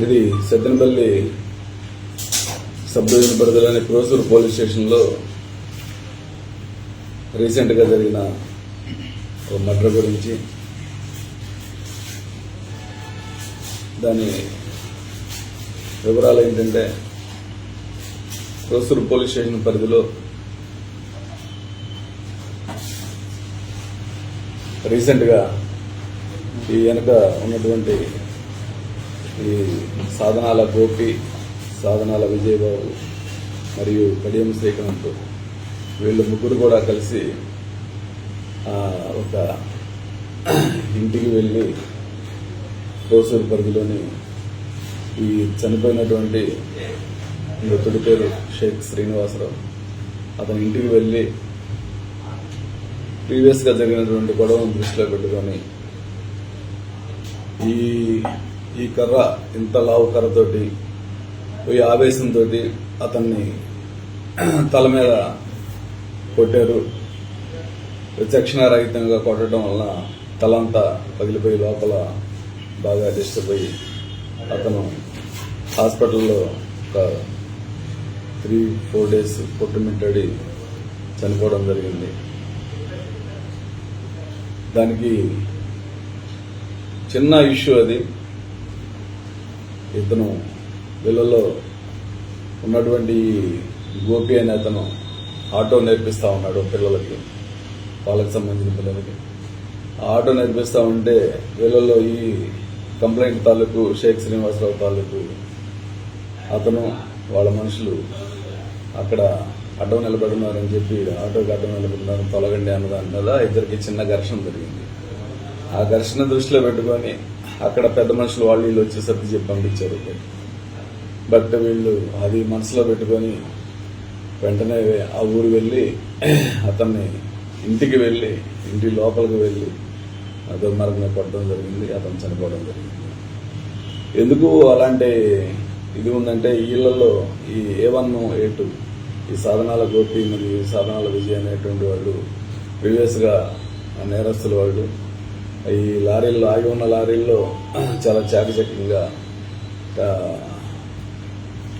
ఇది Sattenapalli sub division పరిధిలోని Krosuru police స్టేషన్లో రీసెంట్గా జరిగిన ఒక మర్డర్ గురించి దాని వివరాలు ఏంటంటే క్రోసూరు పోలీస్ స్టేషన్ పరిధిలో రీసెంట్గా ఈ వెనుక ఉన్నటువంటి ఈ సాధనాల గోపి సాధనాల విజయబాబు మరియు కడియం శ్రీకాంత్ వీళ్ళు ముగ్గురు కూడా కలిసి ఒక ఇంటికి వెళ్ళి కోసూరు పరిధిలోని ఈ చనిపోయినటువంటి మృతుడి పేరు షేక్ శ్రీనివాసరావు. అతని ఇంటికి వెళ్ళి ప్రీవియస్గా జరిగినటువంటి గొడవను దృష్టిలో పెట్టుకొని ఈ ఈ కర్ర ఇంత లావు కర్రతోటి ఈ ఆవేశంతో అతన్ని తల మీద కొట్టారు. విచక్షణారహితంగా కొట్టడం వలన తలంతా పగిలిపోయి లోపల బాగా డిస్టర్బ్ అయ్యి అతను హాస్పిటల్లో ఒక త్రీ ఫోర్ డేస్ కొట్టుమిట్టడి చనిపోవడం జరిగింది. దానికి చిన్న ఇష్యూ అది. ఇతను వీళ్ళలో ఉన్నటువంటి గోపి అనే అతను ఆటో నేర్పిస్తా ఉన్నాడు పిల్లలకి వాళ్ళకి సంబంధించిన పిల్లలకి. ఆ ఆటో నేర్పిస్తా ఉంటే వీళ్ళలో ఈ కంప్లైంట్ తాలూకు షేక్ శ్రీనివాసరావు తాలూకు అతను వాళ్ళ మనుషులు అక్కడ అడ్డం నిలబడినారని చెప్పి ఆటోకి అడ్డం నిలబడినారు తొలగండి అన్న దాని మీద ఇద్దరికి చిన్న ఘర్షణ జరిగింది. ఆ ఘర్షణ దృష్టిలో పెట్టుకొని అక్కడ పెద్ద మనుషులు వాళ్ళు వీళ్ళు వచ్చేసరికి చెప్పి పంపించారు బట్ వీళ్ళు అది మనసులో పెట్టుకొని వెంటనే ఆ ఊరు వెళ్ళి అతన్ని ఇంటికి వెళ్ళి ఇంటి లోపలికి వెళ్ళి దుర్మార్గంగా కొట్టడం జరిగింది అతను చనిపోవడం జరిగింది. ఎందుకు అలాంటి ఇది ఉందంటే వీళ్ళల్లో ఈ ఏ వన్ ఏ టూ ఈ సాధనాల గోపి మరియు ఈ సాధనాల విజయ్ అనేటువంటి వాళ్ళు ప్రీవియస్గా నేరస్తుల వాళ్ళు. ఈ లారీల్లో ఆగి ఉన్న లారీల్లో చాలా చాకచక్యంగా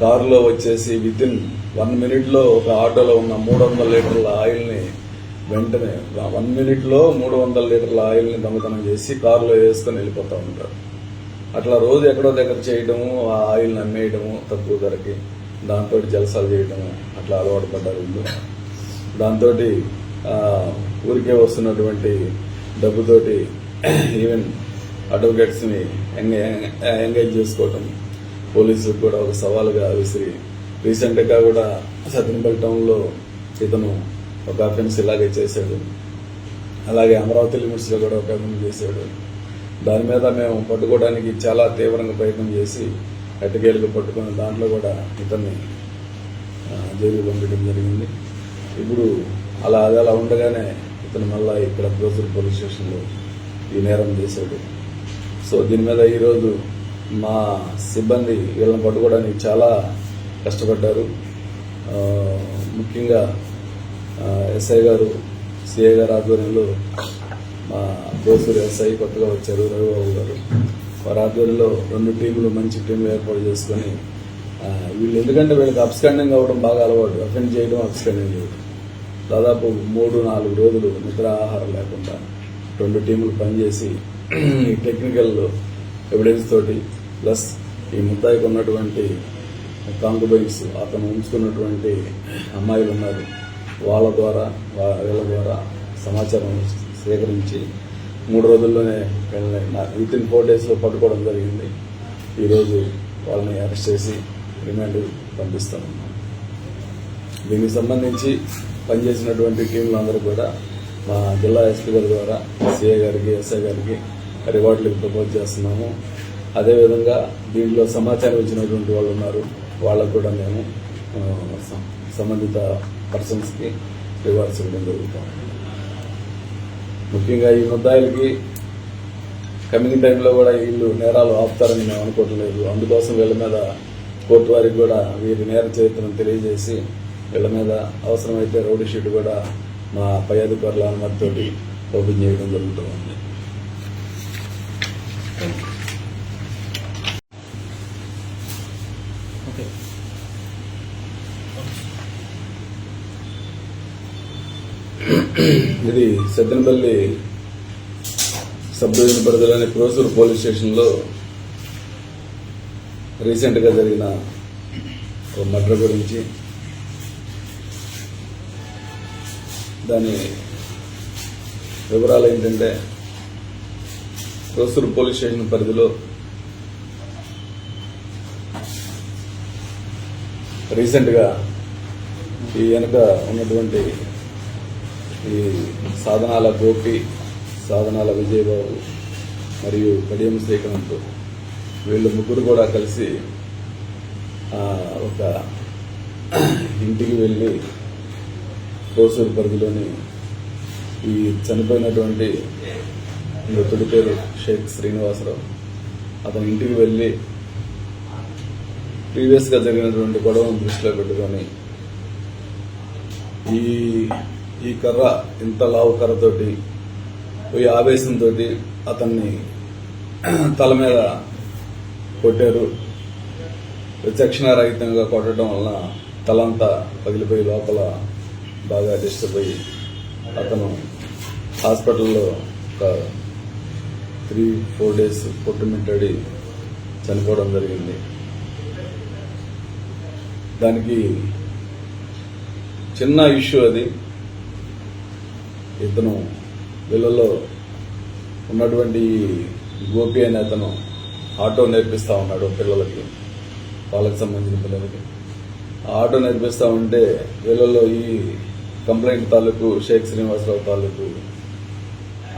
కారులో వచ్చేసి వితిన్ వన్ మినిట్లో ఒక ఆటోలో ఉన్న మూడు వందల లీటర్ల ఆయిల్ని వెంటనే వన్ మినిట్లో మూడు వందల లీటర్ల ఆయిల్ని దొంగతనం చేసి కారులో వేసుకొని వెళ్ళిపోతూ ఉంటారు. అట్లా రోజు ఎక్కడో దగ్గర చేయడము ఆ ఆయిల్ని అమ్మేయడము తక్కువ ధరకి. దాంతో జలసాలు చేయటం అట్లా అలవాటు పడ్డారు వీళ్ళు. దాంతో ఊరికే వస్తున్నటువంటి డబ్బుతోటి ఈవెన్ అడ్వకేట్స్ని ఎంగే- ఎంగేజ్ చేసుకోవటం పోలీసులకు కూడా ఒక సవాలుగా విసిరి రీసెంట్గా కూడా సత్యంపల్లి టౌన్లో ఇతను ఒక అఫెన్స్ ఇలాగే చేశాడు. అలాగే అమరావతి లిమిట్స్లో కూడా ఒక అఫెన్స్ చేశాడు. దాని మీద మేము పట్టుకోవడానికి చాలా తీవ్రంగా ప్రయత్నం చేసి ఎట్టకేలకు పట్టుకుని దాంట్లో కూడా ఇతన్ని జైలు పంపించడం జరిగింది. ఇప్పుడు అలా అది అలా ఉండగానే ఇతను మళ్ళా ఇక్కడ బ్రోసూర్ పోలీస్ స్టేషన్లో ఈ నేరం చేశాడు. సో దీని మీద ఈరోజు మా సిబ్బంది వీళ్ళని పట్టుకోవడానికి చాలా కష్టపడ్డారు. ముఖ్యంగా ఎస్ఐ గారు సిఐ గారు ఆధ్వర్యంలో మా బ్రోసూర్ ఎస్ఐ కొత్తగా వచ్చారు రవిబాబు గారు. వారి ఆధ్వర్యంలో రెండు టీములు మంచి టీంలు ఏర్పాటు చేసుకొని వీళ్ళు ఎందుకంటే వీళ్ళకి అప్స్కాండింగ్ అవ్వడం బాగా అలవాటు. అఫెండ్ చేయడం అప్స్కాండింగ్ చేయడం. దాదాపు మూడు నాలుగు రోజులు నిద్ర ఆహారం లేకుండా రెండు టీములు పనిచేసి ఈ టెక్నికల్ ఎవిడెన్స్ తోటి ప్లస్ ఈ ముద్దాయికి ఉన్నటువంటి కాంకుబైన్స్ అతను ఉంచుకున్నటువంటి అమ్మాయిలు ఉన్నారు. వాళ్ళ ద్వారా వీళ్ళ ద్వారా సమాచారం సేకరించి మూడు రోజుల్లోనే విత్ ఇన్ ఫోర్ డేస్లో పట్టుకోవడం జరిగింది. ఈరోజు వాళ్ళని అరెస్ట్ చేసి రిమాండ్ పంపిస్తాను దీనికి సంబంధించి పనిచేసినటువంటి టీంలు అందరూ కూడా మా జిల్లా ఎస్పీ గారి ద్వారా సిఐ గారికి ఎస్ఐ గారికి రివార్డులు ప్రపోజ్ చేస్తున్నాము. అదేవిధంగా దీంట్లో సమాచారం ఇచ్చినటువంటి వాళ్ళు ఉన్నారు. వాళ్ళకు కూడా మేము సంబంధిత పర్సన్స్కి రివార్డ్స్ ఇవ్వడం జరుగుతాం ముఖ్యంగా ఈ ముద్దాయిలకి కమింగ్ టైంలో కూడా వీళ్ళు నేరాలు ఆపుతారని మేము అనుకోవట్లేదు. అందుకోసం వీళ్ళ మీద కోర్టు వారికి కూడా వీరి నేర చరిత్రను తెలియజేసి వీళ్ళ మీద అవసరమైతే రౌడీ షీట్ కూడా మా పై అధికారుల అనుమతితోటి ఓపెన్ చేయడం జరుగుతుంది. ఓకే. ఇది సద్దెనపల్లి సబ్ డివిజన్ పరిధిలోని క్రోసూరు పోలీస్ స్టేషన్లో రీసెంట్గా జరిగిన ఒక మర్డర్ గురించి దాని వివరాలు ఏంటంటే క్రోసూరు పోలీస్ స్టేషన్ పరిధిలో రీసెంట్గా ఈ వెనక ఉన్నటువంటి ఈ సాధనాల గోపి సాధనాల విజయబాబు మరియు కడియం శ్రీకాంత్ వీళ్ళు ముగ్గురు కూడా కలిసి ఒక ఇంటికి వెళ్ళి కోసూరు పరిధిలోని ఈ చనిపోయినటువంటి మృతుడి పేరు షేక్ శ్రీనివాసరావు. అతని ఇంటికి వెళ్ళి ప్రీవియస్గా జరిగినటువంటి గొడవను దృష్టిలో పెట్టుకొని ఈ ఈ కర్ర ఇంత లావు కర్రతోటి పోయి ఆవేశంతో అతన్ని తల మీద కొట్టారు. విచక్షణారహితంగా కొట్టడం వలన తలంతా పగిలిపోయి లోపల బాగా డిస్టర్బ్ అయ్యి అతను హాస్పిటల్లో ఒక త్రీ ఫోర్ డేస్ కొట్టుమిట్టడి చనిపోవడం జరిగింది. దానికి చిన్న ఇష్యూ అది. ఇతను వీళ్ళలో ఉన్నటువంటి గోపి అనే అతను ఆటో నేర్పిస్తా ఉన్నాడు పిల్లలకి వాళ్ళకి సంబంధించిన పిల్లలకి. ఆ ఆటో నేర్పిస్తా ఉంటే వీళ్ళలో ఈ కంప్లైంట్ తాలూకు షేక్ శ్రీనివాసరావు తాలూకు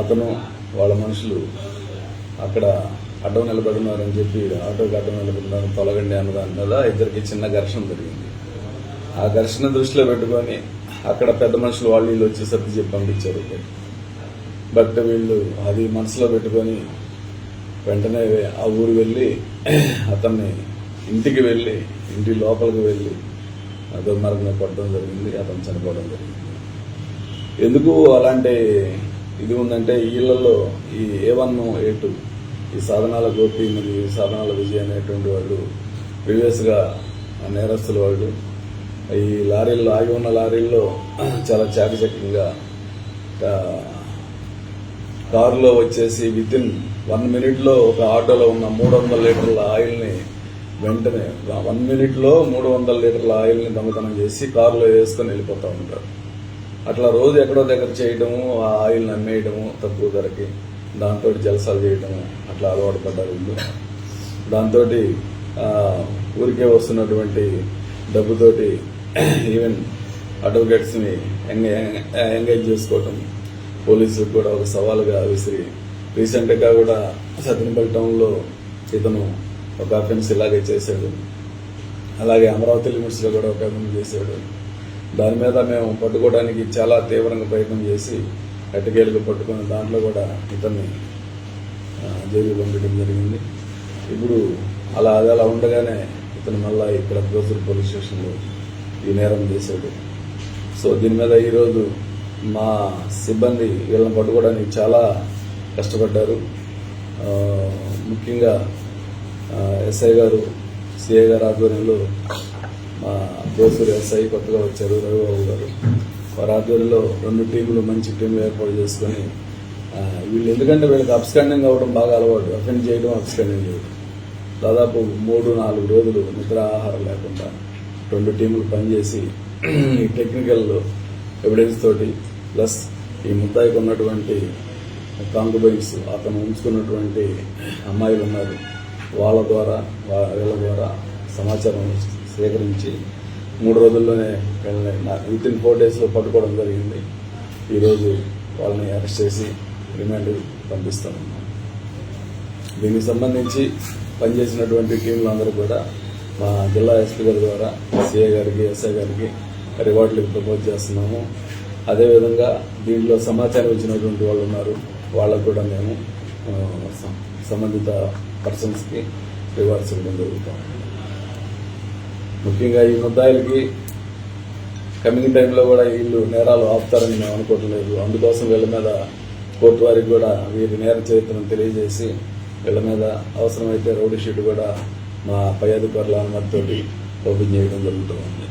అతను వాళ్ళ మనుషులు అక్కడ అడ్డం నిలబడున్నారని చెప్పి ఆటోకి అడ్డం నిలబడినారు తొలగండి అన్న దాని మీద ఇద్దరికి చిన్న ఘర్షణ జరిగింది. ఆ ఘర్షణ దృష్టిలో పెట్టుకొని అక్కడ పెద్ద మనుషులు వాళ్ళు వీళ్ళు వచ్చేసరికి చెప్పి పంపించారు. బట్ వీళ్ళు అది మనసులో పెట్టుకొని వెంటనే ఆ ఊరు వెళ్ళి అతన్ని ఇంటికి వెళ్ళి ఇంటి లోపలికి వెళ్ళి దుర్మార్గంగా పడడం జరిగింది అతను చనిపోవడం జరిగింది. ఎందుకు అలాంటి ఇది ఉందంటే వీళ్ళల్లో ఈ ఏ వన్ ఏ టూ ఈ సాధనాల గోపి మరియు సాధనాల విజయ్ అనేటువంటి వాళ్ళు ప్రీవియస్గా నేరస్తుల వాళ్ళు ఈ లారీల్లో ఆగి ఉన్న లారీల్లో చాలా చాకచక్యంగా కారులో వచ్చేసి వితిన్ వన్ మినిట్లో ఒక ఆటోలో ఉన్న మూడు వందల లీటర్ల ఆయిల్ని వెంటనే వన్ మినిట్లో మూడు వందల లీటర్ల ఆయిల్ని దొంగతనం చేసి కారులో వేసుకొని వెళ్ళిపోతూ ఉంటారు. అట్లా రోజు ఎక్కడో దగ్గర చేయడము ఆ ఆయిల్ని అమ్మేయడము తక్కువ ధరకి దాంతో జలసాలు చేయడము అట్లా అలవాటు పడ్డారు వీళ్ళు. దాంతో ఊరికే వస్తున్నటువంటి డబ్బుతోటి ఈవెన్ అడ్వకేట్స్ని ఎంగే- ఎంగేజ్ చేసుకోవటం పోలీసులకు కూడా ఒక సవాలుగా విసిరి రీసెంట్గా కూడా సత్యనపల్లి టౌన్లో ఇతను ఒక అఫెన్స్ ఇలాగే చేశాడు. అలాగే అమరావతి లిమిట్స్లో కూడా ఒక అఫెన్స్ చేశాడు. దాని మీద మేము పట్టుకోవడానికి చాలా తీవ్రంగా ప్రయత్నం చేసి అటుకేలకు పట్టుకుని దాంట్లో కూడా ఇతన్ని జైలు పంపించడం జరిగింది. ఇప్పుడు అలా అది అలా ఉండగానే ఇతను మళ్ళా ఇక్కడ గోసూరు పోలీస్ స్టేషన్లో ఈ నేరం చేశాడు. సో దీని మీద ఈరోజు మా సిబ్బంది వీళ్ళని పట్టుకోవడానికి చాలా కష్టపడ్డారు. ముఖ్యంగా ఎస్ఐ గారు సిఐ గారు ఆధ్వర్యంలో మా గోసూరు ఎస్ఐ కొత్తగా వచ్చారు రఘుబాబు గారు. వారి ఆధ్వర్యంలో రెండు టీములు మంచి టీంలు ఏర్పాటు చేసుకొని వీళ్ళు ఎందుకంటే వీళ్ళకి అబ్స్కాండింగ్ అవ్వడం బాగా అలవాటు. అఫెండ్ చేయడం అబ్స్కాండింగ్ చేయడం. దాదాపు మూడు నాలుగు రోజులు నిద్రాహారం లేకుండా రెండు టీములు పనిచేసి ఈ టెక్నికల్ ఎవిడెన్స్ తోటి ప్లస్ ఈ ముద్దాయికి ఉన్నటువంటి కాంకుబైన్స్ అతను ఉంచుకున్నటువంటి అమ్మాయిలు ఉన్నారు. వాళ్ళ ద్వారా వీళ్ళ ద్వారా సమాచారం సేకరించి మూడు రోజుల్లోనే వీళ్ళని విత్ ఇన్ ఫోర్ డేస్లో పట్టుకోవడం జరిగింది. ఈరోజు వాళ్ళని అరెస్ట్ చేసి రిమాండ్ పంపిస్తాం దీనికి సంబంధించి పనిచేసినటువంటి టీంలు అందరూ కూడా మా జిల్లా ఎస్పీ గారి ద్వారా సిఏ గారికి ఎస్ఐ గారికి రివార్డులు ప్రపోజ్ చేస్తున్నాము. అదేవిధంగా దీంట్లో సమాచారం ఇచ్చినటువంటి వాళ్ళు ఉన్నారు. వాళ్ళకు కూడా మేము సంబంధిత పర్సన్స్కి రివార్డ్స్ ఇవ్వడం జరుగుతాం ముఖ్యంగా ఈ ముద్దాయిలకి కమింగ్ టైంలో కూడా వీళ్ళు నేరాలు ఆపుతారని మేము అనుకోవట్లేదు. అందుకోసం వీళ్ళ మీద కోర్టు వారికి కూడా వీరి నేర చరిత్రను తెలియజేసి వీళ్ళ మీద అవసరమైతే రౌడీ షీట్ కూడా మా పై అధికారుల అనుమతితోటి ఓపెన్ చేయడం జరుగుతుంది